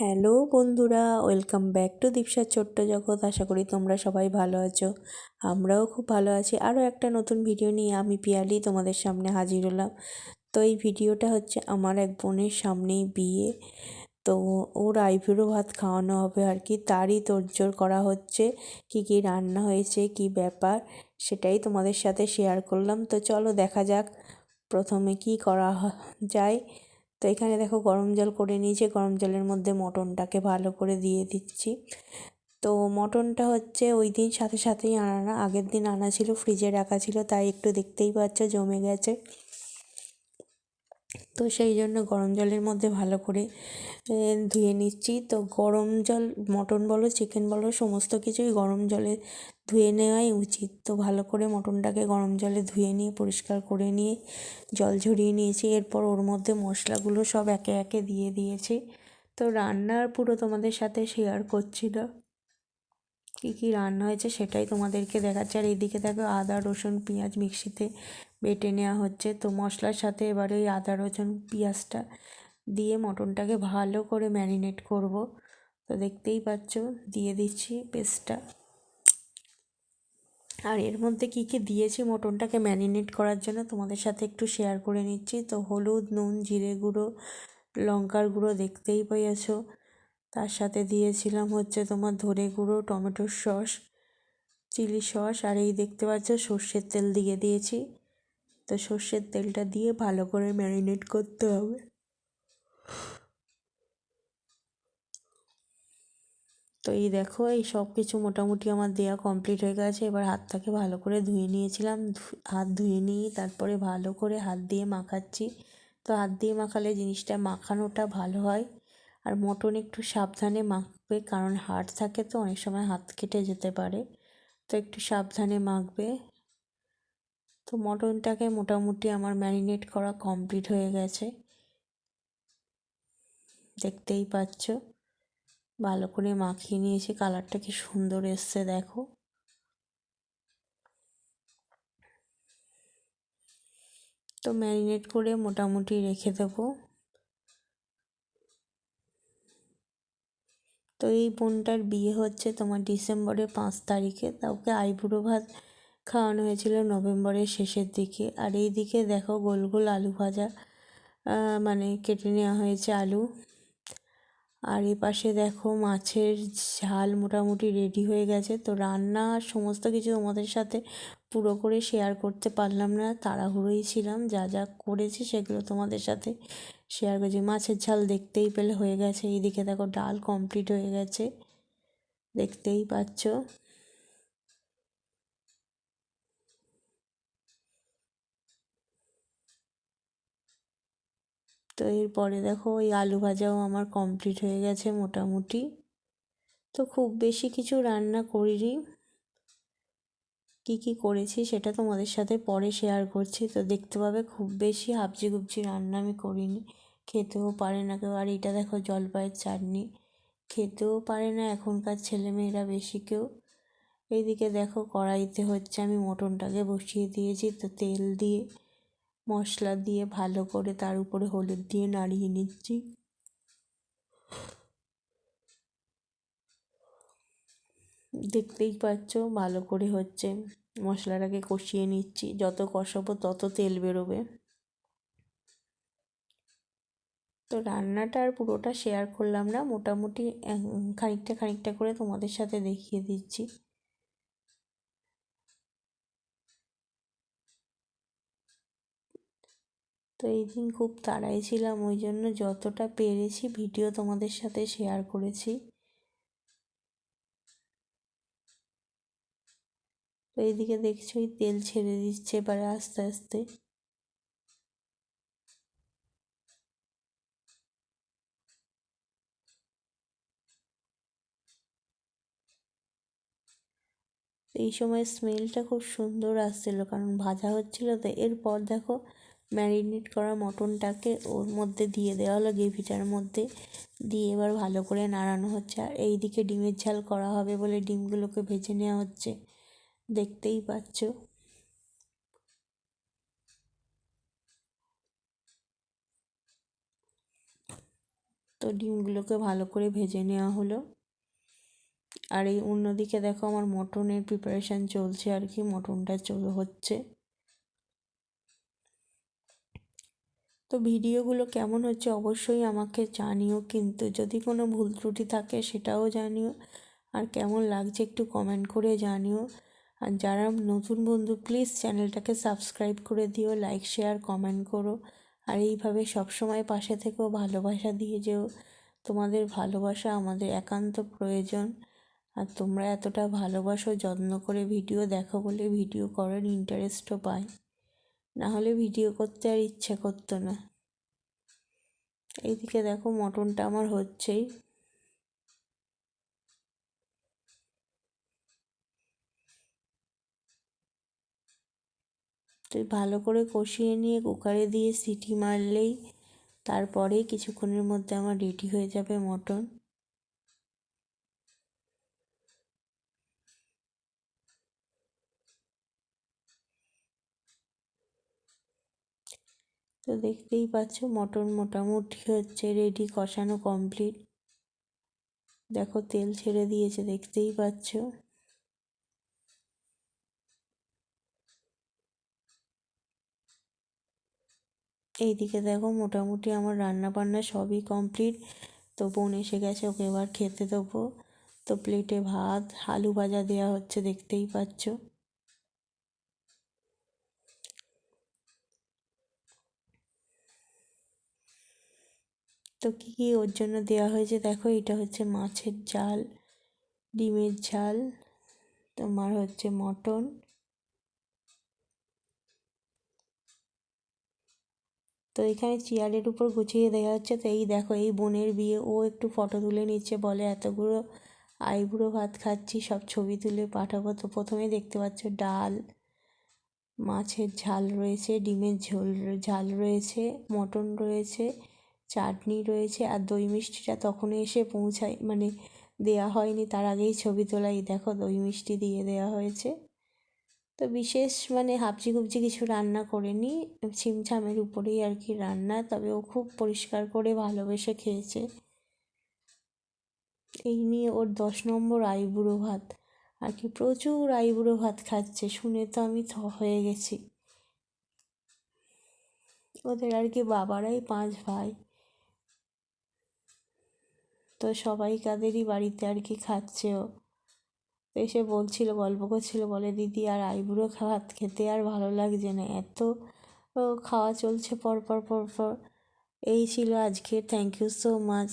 Hello বন্ধুরা, welcome back to দীপসার ছোট্ট জগৎ। আশা করি তোমরা সবাই ভালো আছো। আমরাও খুব ভালো আছি। আরও একটা নতুন ভিডিও নিয়ে আমি পিয়ালি তোমাদের সামনে হাজির হলাম। তো এই ভিডিওটা হচ্ছে আমার এক বোনের সামনেই বিয়ে। তো ওর আইবুড়ো ভাত খাওয়ানো হবে আর কি। তারই তোড়জোড় করা হচ্ছে। কি কি রান্না হয়েছে, কি ব্যাপার, সেটাই তোমাদের সাথে শেয়ার করলাম। তো চলো দেখা যাক প্রথমে কি করা যায়। তো এখানে দেখো গরম জল করে নিয়েছে। গরম জলের মধ্যে মটনটাকে ভালো করে দিয়ে দিচ্ছি। তো মটনটা হচ্ছে ওই দিন সাথে সাথেই আনা আগের দিন আনা ছিল, ফ্রিজে রাখা ছিল, তাই একটু দেখতেই পাচ্ছ জমে গেছে। তো সেই জন্য গরম জলের মধ্যে ভালো করে ধুয়ে নিচ্ছি। তো গরম জল, মটন বলো চিকেন বলো, সমস্ত কিছুই গরম জলে ধুয়ে নেওয়াই উচিত। তো ভালো করে মটনটাকে গরম জলে ধুয়ে নিয়ে, পরিষ্কার করে নিয়ে, জল ঝরিয়ে নিয়েছি। এরপর ওর মধ্যে মশলাগুলো সব একে একে দিয়ে দিয়েছি। তো রান্নার পুরো তোমাদের সাথে শেয়ার করছি না। কী কী রান্না হয়েছে সেটাই তোমাদেরকে দেখাচ্ছে। আর এইদিকে দেখো আদা, রসুন, পেঁয়াজ মিক্সিতে বেটে নেওয়া হচ্ছে। তো মশলার সাথে এবারে ওই আদা, রসুন, পেঁয়াজটা দিয়ে মটনটাকে ভালো করে ম্যারিনেট করব। তো দেখতেই পাচ্ছ, দিয়ে দিচ্ছি পেস্টটা। আর এর মধ্যে কী কী দিয়েছি মটনটাকে ম্যারিনেট করার জন্য তোমাদের সাথে একটু শেয়ার করে নিচ্ছি। তো হলুদ, নুন, জিরে গুঁড়ো, লঙ্কার গুঁড়ো দেখতেই পেয়েছ। তার সাথে দিয়েছিলাম হচ্ছে তোমার ধরে গুঁড়ো, টমেটোর সস, চিলি সস, আর এই দেখতে পাচ্ছ সর্ষের তেল দিয়ে দিয়েছি। তো সর্ষের তেলটা দিয়ে ভালো করে ম্যারিনেট করতে হবে। তো এই দেখো, এই সব কিছু মোটামুটি আমার দেওয়া কমপ্লিট হয়ে গেছে। এবার হাতটাকে ভালো করে ধুয়ে নিয়েছিলাম। হাত ধুয়ে নিয়ে তারপরে ভালো করে হাত দিয়ে মাখাচ্ছি। তো হাত দিয়ে মাখালে জিনিসটা মাখানোটা ভালো হয়। আর মটন একটু সাবধানে মাখবে, কারণ হাড় থাকে তো, অনেক সময় হাত কেটে যেতে পারে। তো একটু সাবধানে মাখবে। তো মটনটাকে মোটামুটি আমার ম্যারিনেট করা কমপ্লিট হয়ে গেছে। দেখতেই পাচ্ছ? ভালো করে মাখিয়ে নিয়েছি, কালারটা কি সুন্দর এসছে, দেখো। তো ম্যারিনেট করে মোটামুটি রেখে দেবো। তো এই বোনটার বিয়ে হচ্ছে তোমার ডিসেম্বরের পাঁচ তারিখে, তা ওকে আইবুড়ো ভাত খাওয়ানো হয়েছিল নভেম্বরের শেষের দিকে। আর এই দিকে দেখো গোল গোল আলু ভাজা মানে কেটে নেওয়া হয়েছে আলু। আর এ পাশে দেখো মাছের ঝাল মোটামুটি রেডি হয়ে গেছে। তো রান্না সমস্ত কিছু তোমাদের সাথে পুরো করে শেয়ার করতে পারলাম না। তাড়াহুড়োই ছিলাম, যা যা করেছি সেগুলো তোমাদের সাথে শেয়ার করেছি। মাছের ঝাল দেখতেই পেলে হয়ে গেছে। এইদিকে দেখো ডাল কমপ্লিট হয়ে গেছে। দেখতেই পাচ্ছ। তো এরপরে দেখো ওই আলু ভাজাও আমার কমপ্লিট হয়ে গেছে মোটামুটি। তো খুব বেশি কিছু রান্না করিনি। কী কী করেছি সেটা তোমাদের সাথে পরে শেয়ার করছি। তো দেখতে পাবে খুব বেশি হাবজি গুবজি রান্না আমি করিনি। খেতেও পারে না কেউ। আর এটা দেখো জলপাইয়ের চাটনি। খেতেও পারে না এখনকার ছেলেমেয়েরা বেশি কেউ। এইদিকে দেখো কড়াইতে হচ্ছে আমি মটনটাকে বসিয়ে দিয়েছি। তো তেল দিয়ে মশলা দিয়ে ভালো করে তার উপরে হলুদ দিয়ে নাড়িয়ে নিচ্ছি। দেখতেই পাচ্ছ, ভালো করে হচ্ছে মশলাটাকে কষিয়ে নিচ্ছি। যত কষাবো তত তেল বেরোবে। তো রান্নাটা আর পুরোটা শেয়ার করলাম না, মোটামুটি খানিকটা খানিকটা করে তোমাদের সাথে দেখিয়ে দিচ্ছি। তো এই দিন খুব তাড়াই ছিলাম, ওই জন্য যতটা পেরেছি ভিডিও তোমাদের সাথে শেয়ার করেছি। তো এইদিকে ওই তেল ছেড়ে দিচ্ছে এবারে আস্তে আস্তে। এই সময় স্মেলটা খুব সুন্দর আসছিল, কারণ ভাজা হচ্ছিল তো। এরপর দেখো ম্যারিনেট করা মটনটাকে ওর মধ্যে দিয়ে দেওয়া হলো গ্রেভিটার মধ্যে। দিয়ে এবার ভালো করে নাড়ানো হচ্ছে। আর এই দিকে ডিমের ঝাল করা হবে বলে ডিমগুলোকে ভেজে নেওয়া হচ্ছে। দেখতেই পাচ্ছ। তো ডিমগুলোকে ভালো করে ভেজে নেওয়া হলো। আর এই অন্যদিকে দেখো আমার মটনের প্রিপারেশান চলছে আর কি, মটনটা চল হচ্ছে। তো ভিডিওগুলো কেমন হচ্ছে অবশ্যই আমাকে জানিও, কিন্তু যদি কোনো ভুল ত্রুটি থাকে সেটাও জানিও। আর কেমন লাগছে একটু কমেন্ট করে জানিও। আর যারা নতুন বন্ধু প্লিজ চ্যানেলটাকে সাবস্ক্রাইব করে দিও লাইক শেয়ার কমেন্ট করো। আর এইভাবে সবসময় পাশে থেকেও ভালোবাসা দিয়ে যেও। তোমাদের ভালোবাসা আমাদের একান্ত প্রয়োজন। আর তোমরা এতটা ভালোবাসো, যত্ন করে ভিডিও দেখো বলে ভিডিও করার ইন্টারেস্টও পাই না হলে ভিডিও করতে আর ইচ্ছে করতো না। এইদিকে দেখো মটনটা আমার হচ্ছেই। তো ভালো করে কষিয়ে নিয়ে কুকারে দিয়ে সিটি মারলেই তারপরে কিছুক্ষণের মধ্যে আমার রেডি হয়ে যাবে মটন। তো দেখতেই পাচ্ছ, মটন মোটামুটি হচ্ছে রেডি কষানো কমপ্লিট দেখো, তেল ছেড়ে দিয়েছে, দেখতেই পাচ্ছ। এইদিকে দেখো, মোটামুটি আমার রান্না বান্না সবই কমপ্লিট তো বোন এসে গেছে, ওকে এবার খেতে দেবো। তো প্লেটে ভাত, আলু ভাজা দেওয়া হচ্ছে, দেখতেই পাচ্ছ। তো কী কী ওর জন্য দেওয়া হয়েছে? দেখো, এটা হচ্ছে মাছের ঝাল, ডিমের ঝাল, তোমার হচ্ছে মটন। তো এখানে চেয়ারের উপর গুছিয়ে দেওয়া হচ্ছে। তো এই দেখো, এই বোনের বিয়ে। ও একটু ফটো তুলে নিচ্ছে, বলে, এতগুলো আইবুড়ো ভাত খাচ্ছি, সব ছবি তুলে পাঠাবো। তো প্রথমে দেখতে পাচ্ছ, ডাল, মাছের ঝাল রয়েছে, ডিমের ঝোল, ঝাল রয়েছে, মটন রয়েছে। চাটনি রয়েছে আর দই মিষ্টিটা তখনই এসে পৌঁছায়। মানে দেয়া হয়নি, তার আগেই ছবি তোলাই। দেখো, দই মিষ্টি দিয়ে দেওয়া হয়েছে। তো বিশেষ মানে হাবজি গুবজি কিছু রান্না করেনি। ছিমছামের উপরেই আর কি রান্না, তবে ও খুব পরিষ্কার করে ভালোবেসে খেয়েছে। এই নিয়ে ওর দশ নম্বর আইবুড়ো ভাত। আর কি প্রচুর আইবুড়ো ভাত খাচ্ছে, শুনে তো আমি থ হয়ে গেছি। ওদের আর কি বাবারাই পাঁচ ভাই। তো সবাই কাদেরই বাড়িতে আর কি খাচ্ছে ও। তো এসে বলছিল, গল্প করছিল, বলে, দিদি, আর আইবুড়ো ভাত খেতে আর ভালো লাগছে না। এত খাওয়া চলছে পরপর পরপর। পর পর এই ছিল আজকে থ্যাংক ইউ সো মাচ